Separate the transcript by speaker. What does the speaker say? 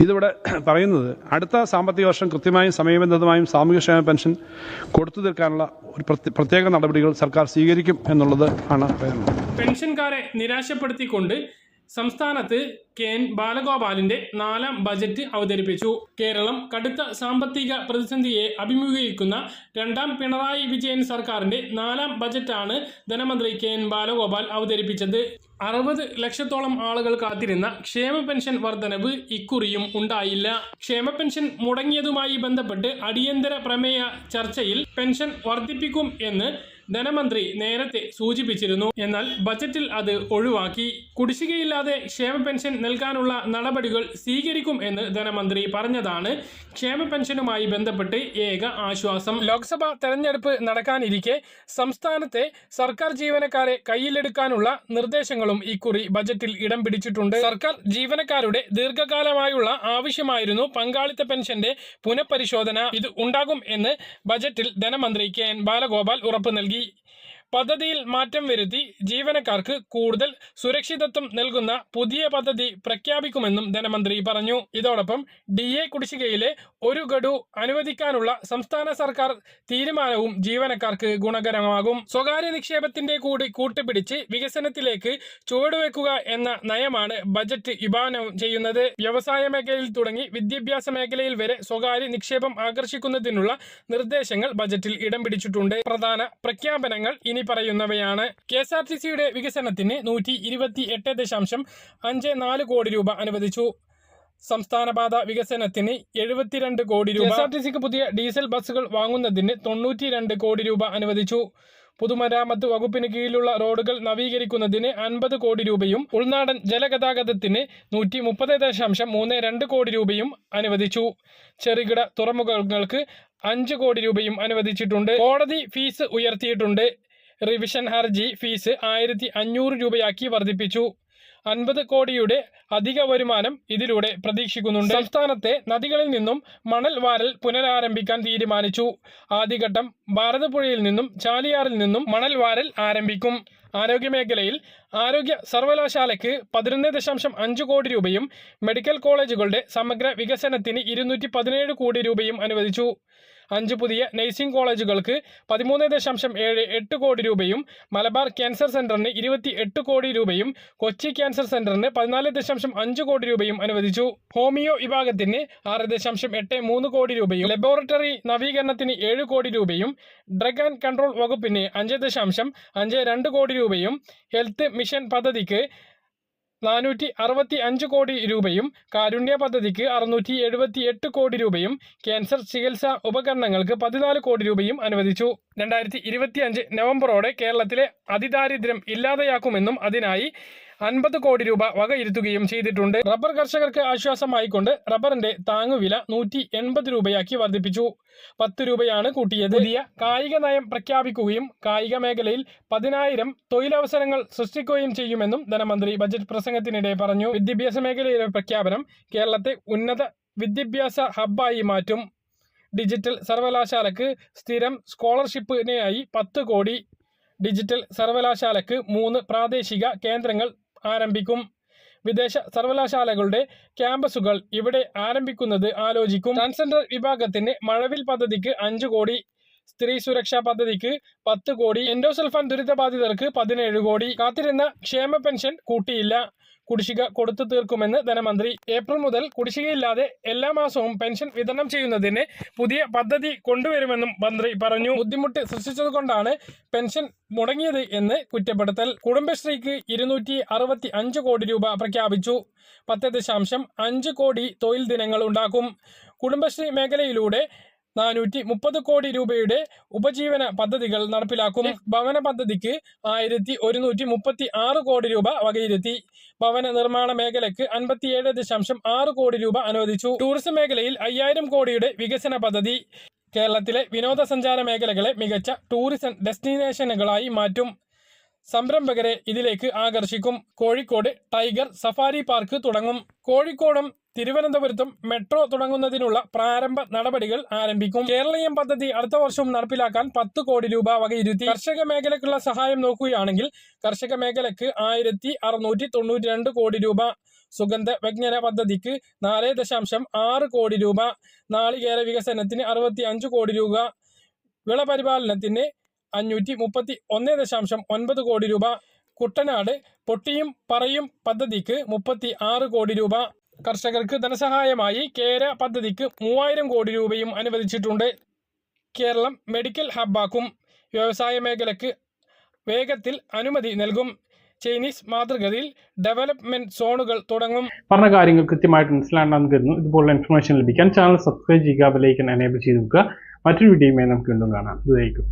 Speaker 1: ഇതിവിടെ പറയുന്നത് അടുത്ത സാമ്പത്തിക വർഷം കൃത്യമായും സമയബന്ധിതമായും സാമൂഹ്യക്ഷേമ പെൻഷൻ കൊടുത്തു തീർക്കാനുള്ള ഒരു പ്രത്യേക നടപടികൾ സർക്കാർ സ്വീകരിക്കും എന്നുള്ളത് ആണ് പറയുന്നത്.
Speaker 2: പെൻഷൻകാരെ നിരാശപ്പെടുത്തിക്കൊണ്ട് സംസ്ഥാനത്ത് കെ എൻ ബാലഗോപാലിന്റെ നാലാം ബജറ്റ് അവതരിപ്പിച്ചു. കേരളം കടുത്ത സാമ്പത്തിക പ്രതിസന്ധിയെ അഭിമുഖീകരിക്കുന്ന രണ്ടാം പിണറായി വിജയൻ സർക്കാരിന്റെ നാലാം ബജറ്റാണ് ധനമന്ത്രി കെ എൻ ബാലഗോപാൽ അവതരിപ്പിച്ചത്. അറുപത് ലക്ഷത്തോളം ആളുകൾ കാത്തിരുന്ന ക്ഷേമ പെൻഷൻ വർധനവ് ഇക്കുറിയും ഉണ്ടായില്ല. ക്ഷേമ പെൻഷൻ മുടങ്ങിയതുമായി ബന്ധപ്പെട്ട് അടിയന്തര പ്രമേയ ചർച്ചയിൽ പെൻഷൻ വർദ്ധിപ്പിക്കും എന്ന് ധനമന്ത്രി നേരത്തെ സൂചിപ്പിച്ചിരുന്നു. എന്നാൽ ബജറ്റിൽ അത് ഒഴിവാക്കി. കുടിശ്ശികയില്ലാതെ ക്ഷേമ പെൻഷൻ നൽകാനുള്ള നടപടികൾ സ്വീകരിക്കും എന്ന് ധനമന്ത്രി പറഞ്ഞതാണ്. ക്ഷേമ പെൻഷനുമായി ബന്ധപ്പെട്ട് ഏക ആശ്വാസം. ലോക്സഭാ തെരഞ്ഞെടുപ്പ് നടക്കാനിരിക്കെ സംസ്ഥാനത്തെ സർക്കാർ ജീവനക്കാരെ കയ്യിലെടുക്കാനുള്ള നിർദ്ദേശങ്ങളും ഇക്കുറി ബജറ്റിൽ ഇടം പിടിച്ചിട്ടുണ്ട്. സർക്കാർ ജീവനക്കാരുടെ ദീർഘകാലമായുള്ള ആവശ്യമായിരുന്നു പങ്കാളിത്ത പെൻഷന്റെ പുനഃപരിശോധന. ഇത് ഉണ്ടാകും എന്ന് ബജറ്റിൽ ധനമന്ത്രി കെ എൻ ബാലഗോപാൽ ഉറപ്പ് നൽകി. il പദ്ധതിയിൽ മാറ്റം വരുത്തി ജീവനക്കാർക്ക് കൂടുതൽ സുരക്ഷിതത്വം നൽകുന്ന പുതിയ പദ്ധതി പ്രഖ്യാപിക്കുമെന്നും ധനമന്ത്രി പറഞ്ഞു. ഇതോടൊപ്പം ഡി എ കുടിശ്ശികയിലെ ഒരു ഗഡു അനുവദിക്കാനുള്ള സംസ്ഥാന സർക്കാർ തീരുമാനവും ജീവനക്കാർക്ക് ഗുണകരമാകും. സ്വകാര്യ നിക്ഷേപത്തിന്റെ കൂടി കൂട്ടുപിടിച്ച് വികസനത്തിലേക്ക് ചുവടുവെക്കുക എന്ന നയമാണ് ബജറ്റ് വിഭാവനം ചെയ്യുന്നത്. വ്യവസായ മേഖലയിൽ തുടങ്ങി വിദ്യാഭ്യാസ മേഖലയിൽ വരെ സ്വകാര്യ നിക്ഷേപം ആകർഷിക്കുന്നതിനുള്ള നിർദ്ദേശങ്ങൾ ബജറ്റിൽ ഇടം പിടിച്ചിട്ടുണ്ട്. പ്രധാന പ്രഖ്യാപനങ്ങൾ ഇനി പറയുന്നവയാണ്. കെ എസ് ആർ ടി സിയുടെ വികസനത്തിന് നൂറ്റി ഇരുപത്തി എട്ട് ദശാംശം അഞ്ച് നാല് കോടി രൂപ അനുവദിച്ചു. സംസ്ഥാനപാത വികസനത്തിന് എഴുപത്തിരണ്ട് കോടി രൂപ. എസ് ആർ ടി സിക്ക് പുതിയ ഡീസൽ ബസ്സുകൾ വാങ്ങുന്നതിന് തൊണ്ണൂറ്റി രണ്ട് കോടി രൂപ അനുവദിച്ചു. പൊതുമരാമത്ത് വകുപ്പിന് കീഴിലുള്ള റോഡുകൾ നവീകരിക്കുന്നതിന് അൻപത് കോടി രൂപയും ഉൾനാടൻ ജലഗതാഗതത്തിന് നൂറ്റി മുപ്പത് ദശാംശം മൂന്ന് രണ്ട് കോടി രൂപയും അനുവദിച്ചു. ചെറുകിട തുറമുഖങ്ങൾക്ക് അഞ്ച് കോടി രൂപയും അനുവദിച്ചിട്ടുണ്ട്. കോടതി ഫീസ് ഉയർത്തിയിട്ടുണ്ട്. റിവിഷൻ ഹർജി ഫീസ് ആയിരത്തി അഞ്ഞൂറ് രൂപയാക്കി വർദ്ധിപ്പിച്ചു. അൻപത് കോടിയുടെ അധിക വരുമാനം ഇതിലൂടെ പ്രതീക്ഷിക്കുന്നുണ്ട്. സംസ്ഥാനത്തെ നദികളിൽ നിന്നും മണൽ വാരൽ പുനരാരംഭിക്കാൻ തീരുമാനിച്ചു. ആദ്യഘട്ടം ഭാരതപ്പുഴയിൽ നിന്നും ചാലിയാറിൽ നിന്നും മണൽ വാരൽ ആരംഭിക്കും. ആരോഗ്യമേഖലയിൽ ആരോഗ്യ സർവകലാശാലയ്ക്ക് പതിനൊന്ന് ദശാംശം അഞ്ച് കോടി രൂപയും മെഡിക്കൽ കോളേജുകളുടെ സമഗ്ര വികസനത്തിന് ഇരുന്നൂറ്റി പതിനേഴ് കോടി രൂപയും അനുവദിച്ചു. അഞ്ച് പുതിയ നഴ്സിംഗ് കോളേജുകൾക്ക് പതിമൂന്ന് ദശാംശം ഏഴ് എട്ട് കോടി രൂപയും മലബാർ ക്യാൻസർ സെന്ററിന് ഇരുപത്തി എട്ട് കോടി രൂപയും കൊച്ചി ക്യാൻസർ സെന്ററിന് പതിനാല് ദശാംശം അഞ്ച് കോടി രൂപയും അനുവദിച്ചു. ഹോമിയോ വിഭാഗത്തിന് ആറ് ദശാംശം എട്ട് മൂന്ന് കോടി രൂപയും ലബോറട്ടറി നവീകരണത്തിന് ഏഴ് കോടി രൂപയും ഡ്രഗ് ആൻഡ് കൺട്രോൾ വകുപ്പിന് അഞ്ച് ദശാംശം അഞ്ച് രണ്ട് കോടി രൂപയും ഹെൽത്ത് മിഷൻ പദ്ധതിക്ക് നാനൂറ്റി അറുപത്തി അഞ്ച് കോടി രൂപയും കാരുണ്യ പദ്ധതിക്ക് അറുന്നൂറ്റി എഴുപത്തി എട്ട് കോടി രൂപയും ക്യാൻസർ ചികിത്സാ ഉപകരണങ്ങൾക്ക് പതിനാല് കോടി രൂപയും അനുവദിച്ചു. രണ്ടായിരത്തി ഇരുപത്തി അഞ്ച് നവംബറോടെ കേരളത്തിലെ അതിദാരിദ്ര്യം ഇല്ലാതെയാക്കുമെന്നും അതിനായി അൻപത് കോടി രൂപ വകയിരുത്തുകയും ചെയ്തിട്ടുണ്ട്. റബ്ബർ കർഷകർക്ക് ആശ്വാസമായിക്കൊണ്ട് റബ്ബറിന്റെ താങ്ങുവില നൂറ്റി എൺപത് രൂപയാക്കി വർദ്ധിപ്പിച്ചു. പത്ത് രൂപയാണ് കൂട്ടിയത്. പുതിയ കായിക നയം പ്രഖ്യാപിക്കുകയും കായിക മേഖലയിൽ പതിനായിരം തൊഴിലവസരങ്ങൾ സൃഷ്ടിക്കുകയും ചെയ്യുമെന്നും ധനമന്ത്രി ബജറ്റ് പ്രസംഗത്തിനിടെ പറഞ്ഞു. വിദ്യാഭ്യാസ മേഖലയിലെ പ്രഖ്യാപനം കേരളത്തെ ഉന്നത വിദ്യാഭ്യാസ ഹബ്ബായി മാറ്റും. ഡിജിറ്റൽ സർവകലാശാലക്ക് സ്ഥിരം സ്കോളർഷിപ്പിനായി പത്ത് കോടി. ഡിജിറ്റൽ സർവകലാശാലക്ക് മൂന്ന് പ്രാദേശിക കേന്ദ്രങ്ങൾ ആരംഭിക്കും. വിദേശ സർവകലാശാലകളുടെ ക്യാമ്പസുകൾ ഇവിടെ ആരംഭിക്കുന്നത് ആലോചിക്കും. ട്രാൻസ്ജെൻഡർ വിഭാഗത്തിന് മഴവിൽ പദ്ധതിക്ക് അഞ്ച് കോടി സ്ത്രീ സുരക്ഷാ പദ്ധതിക്ക് പത്ത് കോടി എൻഡോസൽഫാൻ ദുരിതബാധിതർക്ക് പതിനേഴ് കോടി. കാത്തിരുന്ന ക്ഷേമ പെൻഷൻ കൂട്ടിയില്ല. കുടിശ്ശിക കൊടുത്തു തീർക്കുമെന്ന് ധനമന്ത്രി ഏപ്രിൽ മുതൽ കുടിശ്ശികയില്ലാതെ എല്ലാ മാസവും പെൻഷൻ വിതരണം ചെയ്യുന്നതിന് പുതിയ പദ്ധതി കൊണ്ടുവരുമെന്നും മന്ത്രി പറഞ്ഞു. ബുദ്ധിമുട്ട് സൃഷ്ടിച്ചതുകൊണ്ടാണ് പെൻഷൻ മുടങ്ങിയത് എന്ന് കുറ്റപ്പെടുത്തൽ. കുടുംബശ്രീക്ക് ഇരുന്നൂറ്റി അറുപത്തി അഞ്ച് കോടി രൂപ പ്രഖ്യാപിച്ചു. പത്ത് ദശാംശം അഞ്ച് കോടി തൊഴിൽ ദിനങ്ങൾ ഉണ്ടാക്കും. കുടുംബശ്രീ മേഖലയിലൂടെ നാനൂറ്റി മുപ്പത് കോടി രൂപയുടെ ഉപജീവന പദ്ധതികൾ നടപ്പിലാക്കും. ഭവന പദ്ധതിക്ക് ആയിരത്തി ഒരുന്നൂറ്റി മുപ്പത്തി ആറ് കോടി രൂപ വകയിരുത്തി. ഭവന നിർമ്മാണ മേഖലയ്ക്ക് അൻപത്തിയേഴ് ദശാംശം ആറ് കോടി രൂപ അനുവദിച്ചു. ടൂറിസം മേഖലയിൽ അയ്യായിരം കോടിയുടെ വികസന പദ്ധതി കേരളത്തിലെ വിനോദസഞ്ചാര മേഖലകളെ മികച്ച ടൂറിസം ഡെസ്റ്റിനേഷനുകളായി മാറ്റും. സംരംഭകരെ ഇതിലേക്ക് ആകർഷിക്കും. കോഴിക്കോട് ടൈഗർ സഫാരി പാർക്ക് തുടങ്ങും. കോഴിക്കോടും തിരുവനന്തപുരത്തും മെട്രോ തുടങ്ങുന്നതിനുള്ള പ്രാരംഭ നടപടികൾ ആരംഭിക്കും. കേരളീയം പദ്ധതി അടുത്ത വർഷം നടപ്പിലാക്കാൻ പത്ത് കോടി രൂപ വകയിരുത്തി. കർഷക മേഖലയ്ക്കുള്ള സഹായം നോക്കുകയാണെങ്കിൽ കർഷക മേഖലയ്ക്ക് ആയിരത്തി അറുന്നൂറ്റി തൊണ്ണൂറ്റി രണ്ട് കോടി രൂപ. സുഗന്ധ വ്യജ്ഞന പദ്ധതിക്ക് നാല് ദശാംശം ആറ് കോടി രൂപ. നാളികേര വികസനത്തിന് അറുപത്തി അഞ്ച് കോടി രൂപ. വിളപരിപാലനത്തിന് അഞ്ഞൂറ്റി മുപ്പത്തി ഒന്ന് ദശാംശം ഒൻപത് കോടി രൂപ. കുട്ടനാട് പൊട്ടിയും പറയും പദ്ധതിക്ക് മുപ്പത്തി ആറ് കോടി രൂപ. കർഷകർക്ക് ധനസഹായമായി കേര പദ്ധതിക്ക് മൂവായിരം കോടി രൂപയും അനുവദിച്ചിട്ടുണ്ട്. കേരളം മെഡിക്കൽ ഹബ്ബാക്കും വ്യവസായ മേഖലയ്ക്ക് വേഗത്തിൽ അനുമതി നൽകും. ചൈനീസ് മാതൃകയിൽ ഡെവലപ്മെന്റ് സോണുകൾ തുടങ്ങും.
Speaker 3: പറഞ്ഞ കാര്യങ്ങൾ കൃത്യമായിട്ട് മനസ്സിലാണെന്ന് കരുതുന്നു. ഇതുപോലുള്ള ഇൻഫർമേഷൻ ലഭിക്കാൻ ചാനൽ സബ്സ്ക്രൈബ് ചെയ്യുക ബെലൈക്കൻ എനേബിൾ ചെയ്ത് നോക്കുക മറ്റൊരു വീഡിയോയുമായി നമുക്ക് വീണ്ടും കാണാം. ഇതായിരിക്കും.